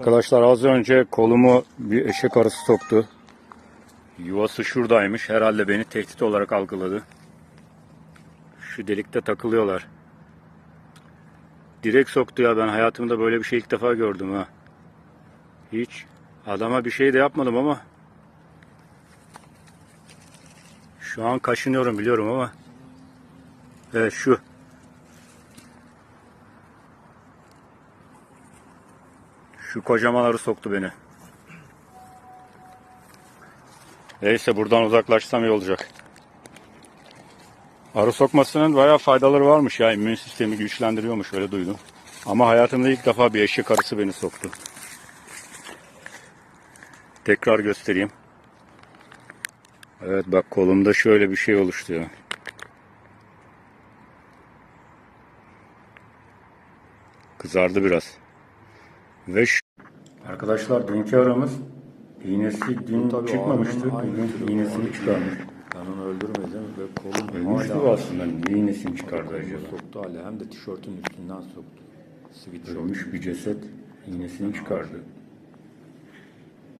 Arkadaşlar az önce kolumu bir eşek arısı soktu. Yuvası şuradaymış. Herhalde beni tehdit olarak algıladı. Şu delikte takılıyorlar. Direkt soktu ya. Ben hayatımda böyle bir şey ilk defa gördüm ha. Hiç. Adama bir şey de yapmadım ama. Şu an kaşınıyorum biliyorum ama. Evet şu. Şu kocaman arı soktu beni. Neyse buradan uzaklaşsam iyi olacak. Arı sokmasının bayağı faydaları varmış ya. İmmün sistemi güçlendiriyormuş öyle duydum. Ama hayatımda ilk defa bir eşek arısı beni soktu. Tekrar göstereyim. Evet bak kolumda şöyle bir şey oluştu ya. Kızardı biraz. Ve şu... Arkadaşlar dünkü aramız iğnesi dün Tabii çıkmamıştı. Bugün iğnesini çıkarmış. Ben onu öldürmedim ve kolum Ölmüştü bu aslında. Niye iğnesini çıkardı acaba? soktu hala hem de tişörtün üstünden soktu. Sweatshirt. Ölmüş bir ceset iğnesini çıkardı.